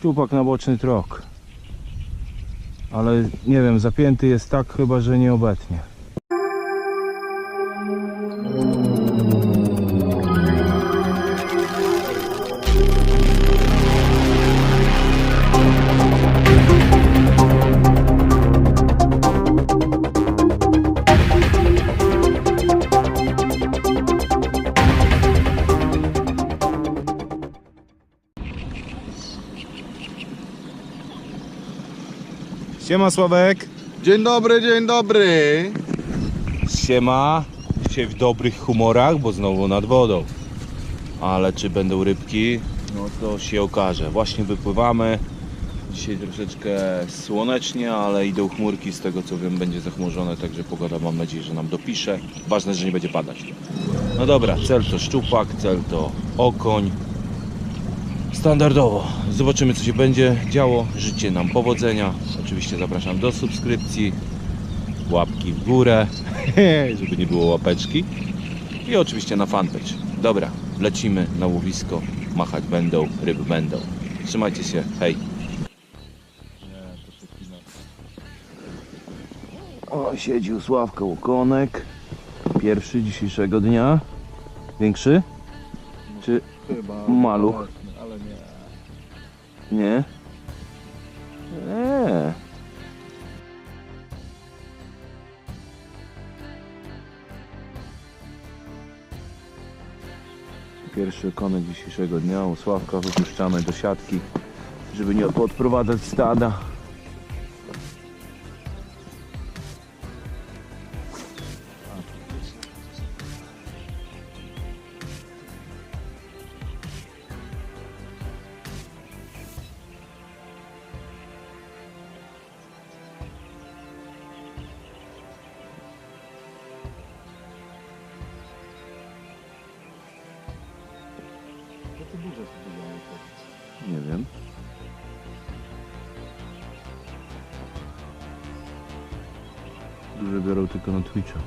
Szczupak na boczny trok. Ale nie wiem, zapięty jest tak chyba, że nie obetnie. Siema Sławek. Dzień dobry, dzień dobry. Siema. Dzisiaj w dobrych humorach, bo znowu nad wodą. Ale czy będą rybki? No to się okaże. Właśnie wypływamy. Dzisiaj troszeczkę słonecznie, ale idą chmurki. Z tego co wiem, będzie zachmurzone, także pogoda mam nadzieję, że nam dopisze. Ważne, że nie będzie padać. No dobra, cel to szczupak, cel to okoń. Standardowo. Zobaczymy, co się będzie działo. Życzę nam powodzenia. Oczywiście zapraszam do subskrypcji, łapki w górę, żeby nie było łapeczki. I oczywiście na fanpage. Dobra, lecimy na łowisko. Machać będą, ryby będą. Trzymajcie się, hej. O, siedzi Sławka łokonek. Pierwszy dzisiejszego dnia. Większy? Czy Chyba. Maluch. Nie. Nie. Pierwszy konek dzisiejszego dnia Sławka wypuszczamy do siatki, żeby nie odprowadzać stada. To ty duże spróbujemy Nie wiem. Duże biorą tylko na Twitcha.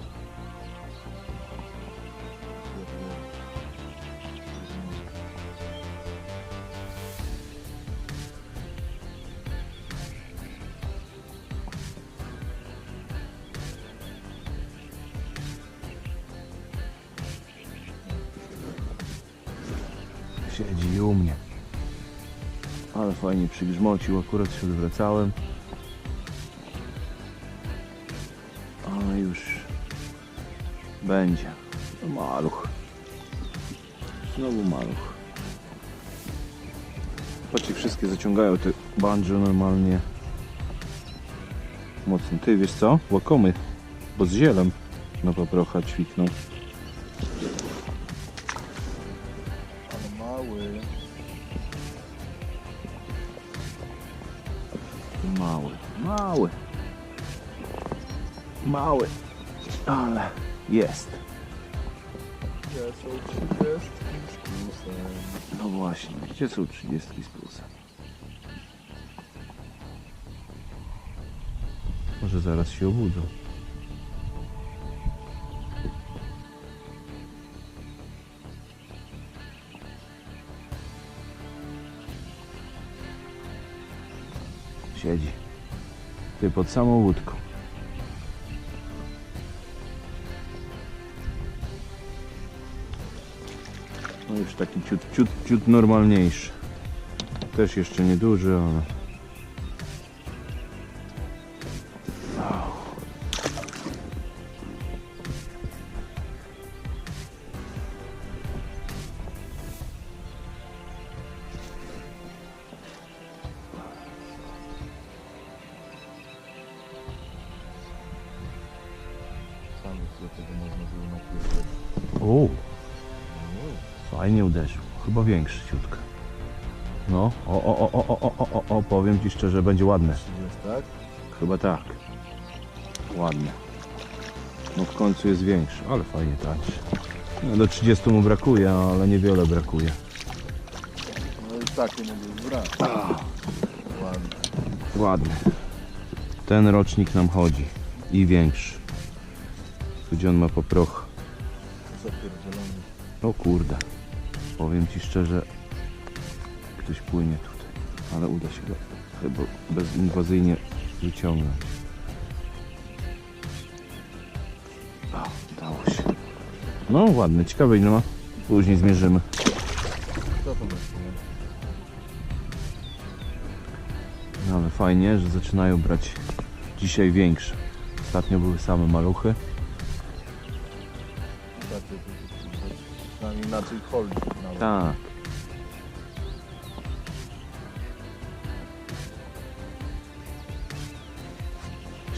Siedzi u mnie. Ale fajnie przygrzmocił, akurat się odwracałem. Ale już będzie. Maluch. Znowu maluch. Patrzcie, wszystkie zaciągają te banjo normalnie. Mocno. Ty wiesz co? Łakomy. Bo z zielem na paprocha ćwiknął. Mały, mały. Mały. Ale jest. Gdzie są 30 z plusem? No właśnie, gdzie są 30 z plusem? Może zaraz się obudzą. Siedzi. Ty pod samą łódką. No już taki ciut, ciut, ciut normalniejszy. Też jeszcze nieduży, ale... O, fajnie uderzył. Chyba większy ciutka. No, o, o, o, o, o, o, o, o, powiem Ci szczerze, będzie ładne. 30, tak? Chyba tak. Ładne. No w końcu jest większy, ale fajnie tańczy. No, do 30 mu brakuje, ale niewiele brakuje. No i takie mogły brać. Ładnie. Ładny. Ten rocznik nam chodzi. I większy. Tu gdzie on ma poproch. O kurde. Powiem Ci szczerze, ktoś płynie tutaj. Ale uda się go chyba bezinwazyjnie wyciągnąć. O, udało się. No ładny, ciekawe ile ma. Później zmierzymy. No ale fajnie, że zaczynają brać dzisiaj większe. Ostatnio były same maluchy. Inaczej nawet. Tak.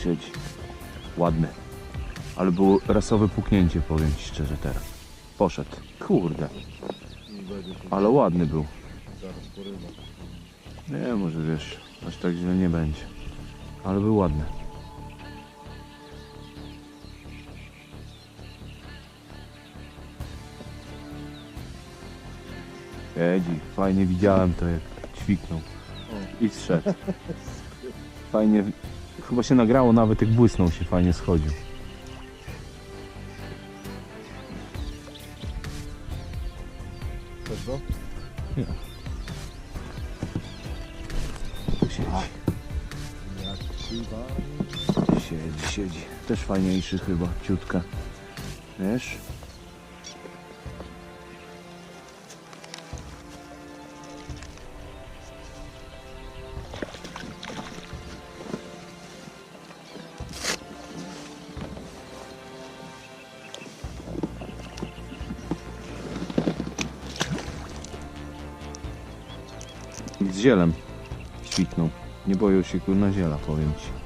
Siedzi. Ładny. Ale było rasowe puknięcie, powiem Ci szczerze teraz. Poszedł. Kurde. I będzie się Ale ładny był. zaraz porywa. Nie, może wiesz, aż tak źle nie będzie. Ale był ładny. Siedzi. Fajnie widziałem to, jak ćwiknął. I zszedł. Fajnie. Chyba się nagrało nawet, jak błysnął się, fajnie schodził. Chcesz go? Tu siedzi. Jak. Siedzi, siedzi. Też fajniejszy chyba, ciutka. Wiesz? Zielem świtnął. Nie boją się kurna ziela, powiem ci.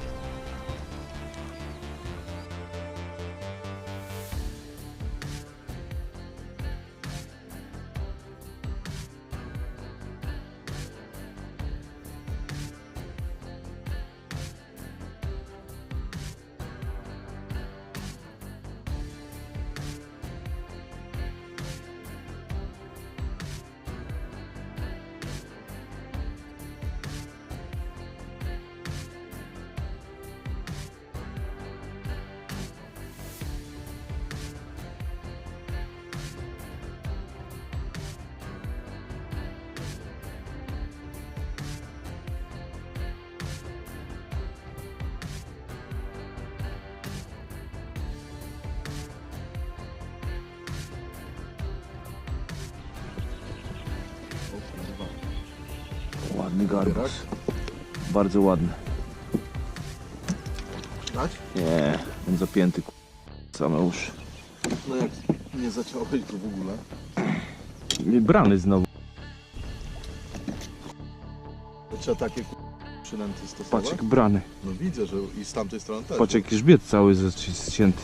Ładny? Bardzo ładny. Dać? Nie, on zapięty ku- same uszy. No jak nie zaciąłeś go w ogóle. Brany znowu. To trzeba takie ku- przynęty stosować? Patrz jak brany. No widzę, że i z tamtej strony też. Patrz jak grzbiet cały zaci- ścięty.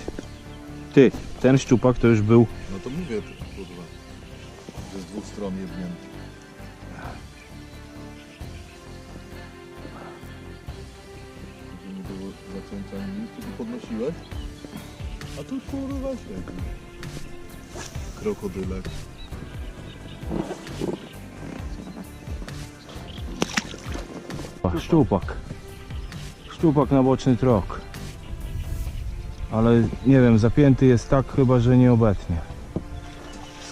Ty, ten szczupak to już był No to mówię, to, kurwa. Że z dwóch stron jebnięty. Nic, tylko podnosiłeś. A tu kurwa siedzi. Krokodylek. Szczupak. Szczupak na boczny trok. Ale nie wiem, zapięty jest tak chyba, że nie obetnie.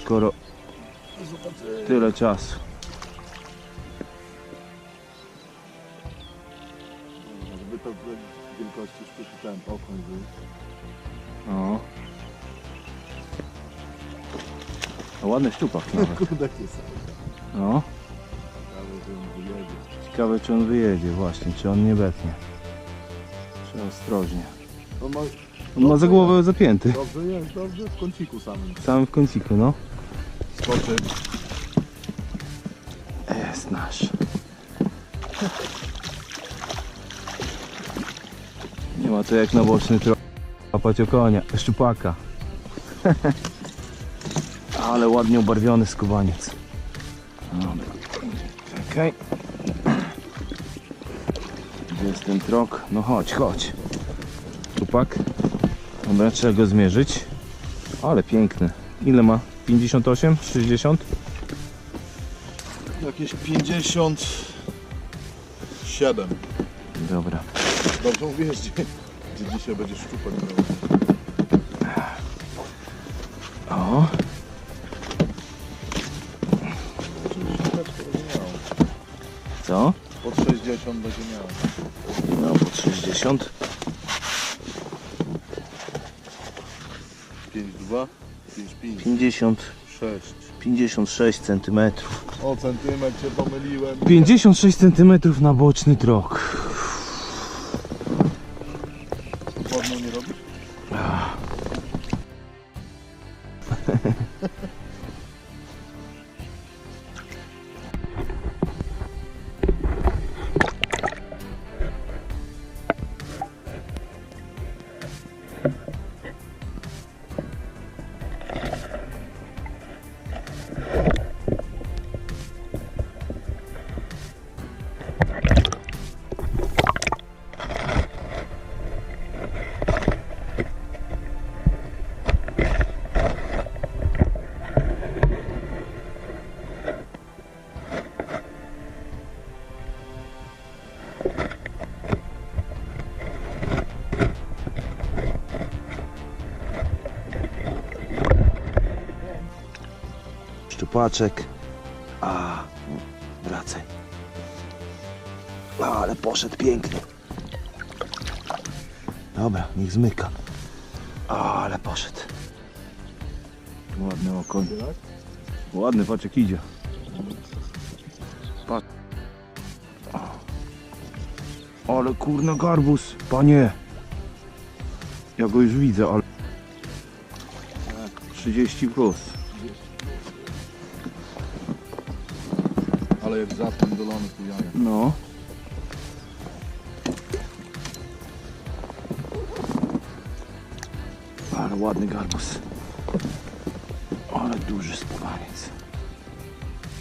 Skoro tyle czasu. Żeby to wielkości sztuki ten okoń był. O. A ładny szczupak nawet. Kurde, jest. No. Ale że on wyjedzie. Ciekawe czy on wyjedzie właśnie, czy on nie betnie. Trzeba ostrożnie. On ma... On ma za głowę zapięty. Dobrze jest, dobrze, w kąciku samym. Samym w kąciku, no. Skoczy. Jest nasz. To jak na boczny trop. Łapać o konia, szczupaka. Ale ładnie ubarwiony skubaniec. Dobra. Czekaj. Gdzie jest ten trok? No chodź, chodź. Szczupak. Dobra, trzeba go zmierzyć. Ale piękny. Ile ma? 58? 60? Jakieś 57. Dobra. Dobrze mówisz, dzisiaj będziesz szczupać. O, będzie. Co? Pod 60 będzie miał. No, pod 60. 5,2, 5,5, 50, 6. 56 cm. O centymetr się pomyliłem. 56 cm na boczny trok. Szczupaczek. A, wracaj. A, ale poszedł pięknie. Dobra, niech zmyka. Ale poszedł. Ładny okoń. Ładny, patrz jak idzie. Patrz. Ale kurna garbus, panie. Ja go już widzę, ale... 30 plus. Ale jak zatem dolony tu jaja. No. Ale ładny garbus. Ale duży spowaniec.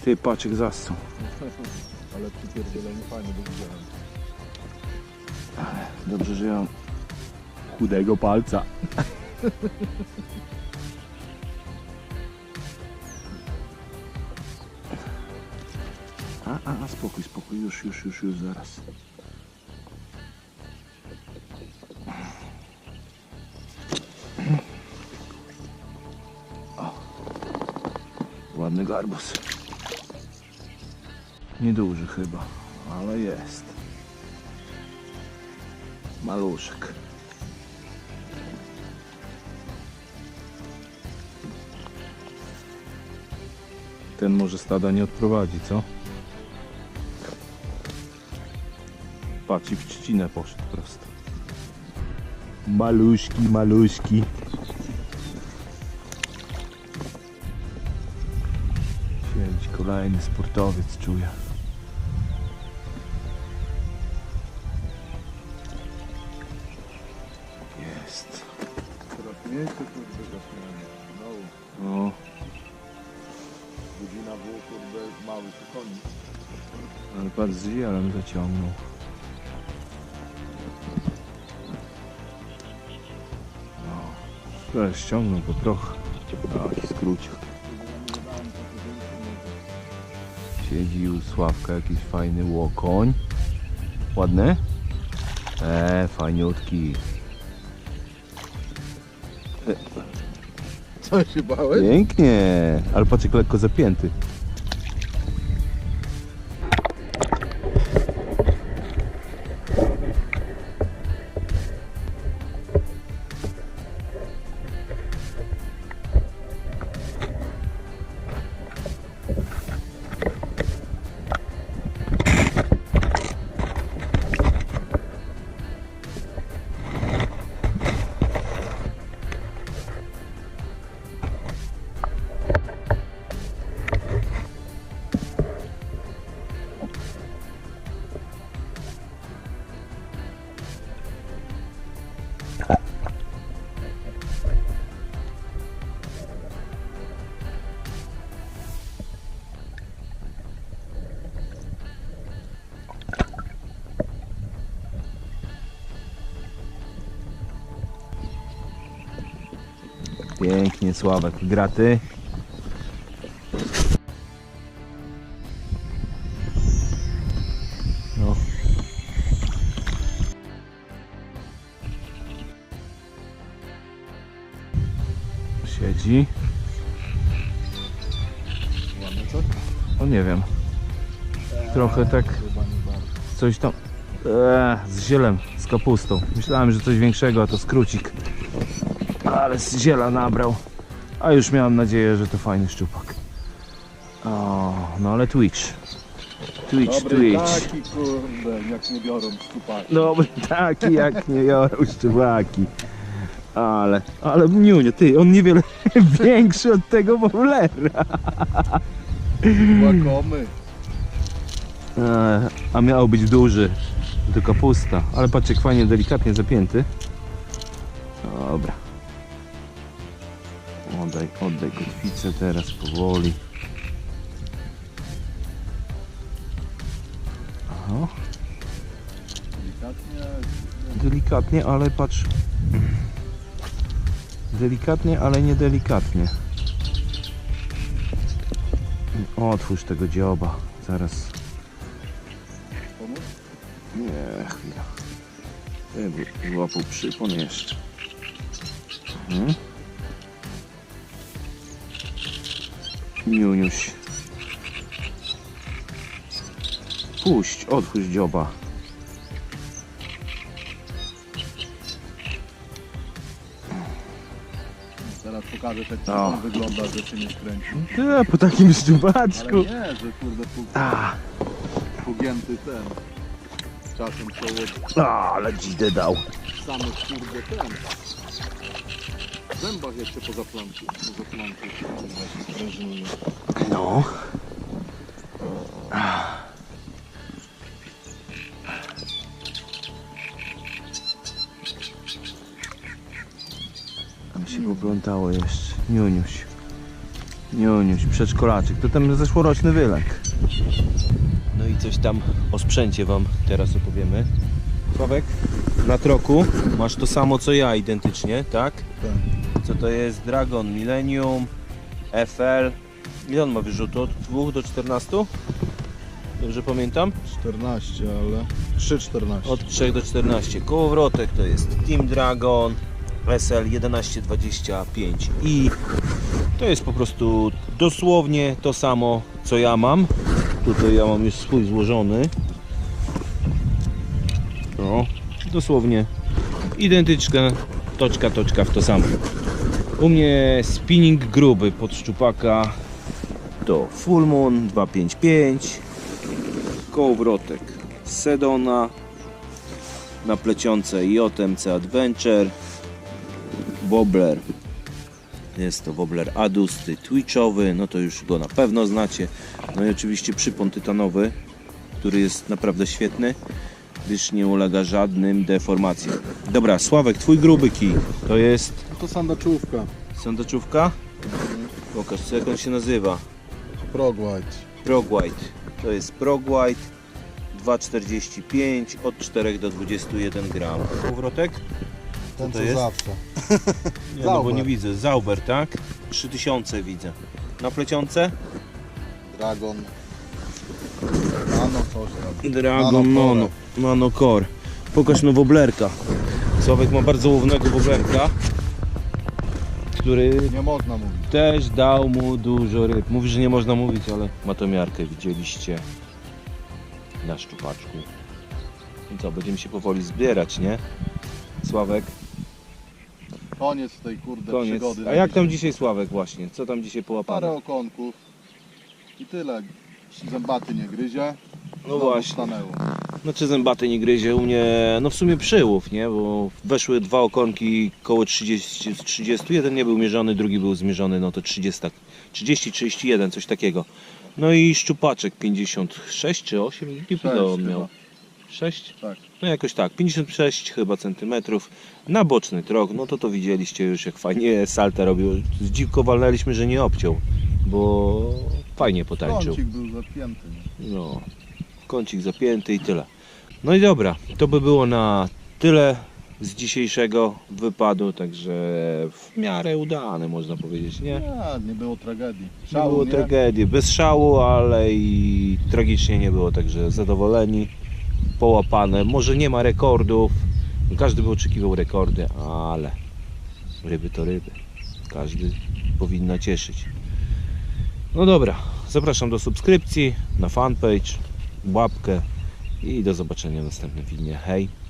Ty paczek zasą. Ale przypierdzielenie fajne, bo widziałem. Dobrze, że ja mam chudego palca. A, spokój, spokój, już, już, już, już, zaraz. O. Ładny garbus. Nieduży chyba, ale jest. Maluszek. Ten może stada nie odprowadzi, co? Patrz i w trzcinę poszedł prosto. Maluśki, maluśki. Siedź, kolejny sportowiec czuję. Jest. Teraz mniejsze kurde zaśmianie. No, godzina było kurde mały to koniec. ale z wielem zaciągnął. No, ale ściągnął go trochę. Taki skrócił. Siedzi u Sławka jakiś fajny łokoń. Ładny? Eee, fajniutki. Co się bałeś? Pięknie, ale patrz jak lekko zapięty. Pięknie, Sławek. Graty. No. Siedzi. Ładne co? No nie wiem. Trochę tak coś tam. Eee, z zielem, z kapustą. Myślałem, że coś większego, a to skrócik. Ale z ziela nabrał. A już miałem nadzieję, że to fajny szczupak. O, no ale Twitch. Twitch, Dobry, Twitch. taki kurde, jak nie biorą stupaki. Dobry taki jak nie jorą szczuwaki. Ale, ale mniuniu, ty, on niewiele większy od tego woblera. Łakomy. E, a miał być duży. To kapusta. Ale patrz jak fajnie, delikatnie zapięty. Dobra. Oddaj, oddaj kotwicę teraz powoli. Aha, Delikatnie. delikatnie, ale patrz. Delikatnie, ale nie delikatnie. Otwórz tego dzioba. Zaraz. Nie, chwila. Złapał przypon jeszcze. Mhm. Niuniuś. Puść, otwórz dzioba. Teraz pokażę jak O. on wygląda, że się nie skręci. Ty, po takim Ale nie, że kurde pu- A, pogięty ten. Czasem koło a, ale dzidę dał. samych kurde ten. Zębach jeszcze poza sprężynuje. No. Tam się poplątało jeszcze. Niuniuś. Niuniuś, przedszkolaczek. To ten zeszłoroczny wylek. No i coś tam o sprzęcie wam teraz opowiemy. Sławek, na troku masz to samo co ja identycznie, tak? Tak. Co to jest Dragon Millennium FL. Ile on ma wyrzutu? Od 2 do 14? Dobrze pamiętam? 14, ale 3,14. Od 3 do 14. Kołowrotek to jest Team Dragon SL 1125 i to jest po prostu dosłownie to samo co ja mam. Tutaj ja mam już swój złożony. No, dosłownie identyczna toczka, toczka w to samo. U mnie spinning gruby pod szczupaka. To Full Moon 255 kołowrotek Sedona. Na plecionce JMC Adventure. Wobbler. Jest to Wobbler Adusty Twitchowy, no to już go na pewno znacie. No i oczywiście przypon tytanowy który jest naprawdę świetny gdyż nie ulega żadnym deformacjom. Dobra Sławek, twój gruby kij. To jest To sandaczówka. sondaczówka? pokaż co jak on się nazywa Prog White. Prog White. To jest Prog White 2,45 od 4 do 21 gram. Powrotek? Ten to co jest? zawsze. Nie, no bo nie widzę. Zauber, tak? 3000 widzę. Na plecionce? Dragon. Nano coś tam. Dragon Nano Nano. Core. Pokaż no woblerka. Sławek ma bardzo łownego woblerka, który Nie można mówić. też dał mu dużo ryb. Mówi, że nie można mówić, ale ma to miarkę, widzieliście na szczupaczku. I co, będziemy się powoli zbierać, nie? Sławek, Koniec tej kurde koniec. przygody. A jak tam dzisiaj Sławek właśnie? Co tam dzisiaj Parę połapano? okonków. I tyle. Zębaty nie gryzie. No Znowu właśnie. Stanęło. Znaczy zębaty nie gryzie, u mnie no w sumie przyłów, nie? Bo weszły dwa okonki koło 30, 30, jeden nie był mierzony, drugi był zmierzony, no to 30, 30, 31, coś takiego. No i szczupaczek 56 czy 8, nie on miał? 6? Tak. No jakoś tak, 56 chyba centymetrów na boczny trog, no to to widzieliście już jak fajnie salta robił. Dziwko walnęliśmy, że nie obciął, bo fajnie potańczył. Kącik był zapięty. No, kącik zapięty i tyle. No i dobra, to by było na tyle z dzisiejszego wypadu, także w miarę udany można powiedzieć, nie? Nie, nie było tragedii. Nie Szału, było nie? tragedii, bez szału, ale i tragicznie nie było, także zadowoleni, połapane. Może nie ma rekordów, każdy by oczekiwał rekordy, ale ryby to ryby. Każdy powinna cieszyć. No dobra, zapraszam do subskrypcji na fanpage, łapkę i do zobaczenia w następnym filmie. Hej!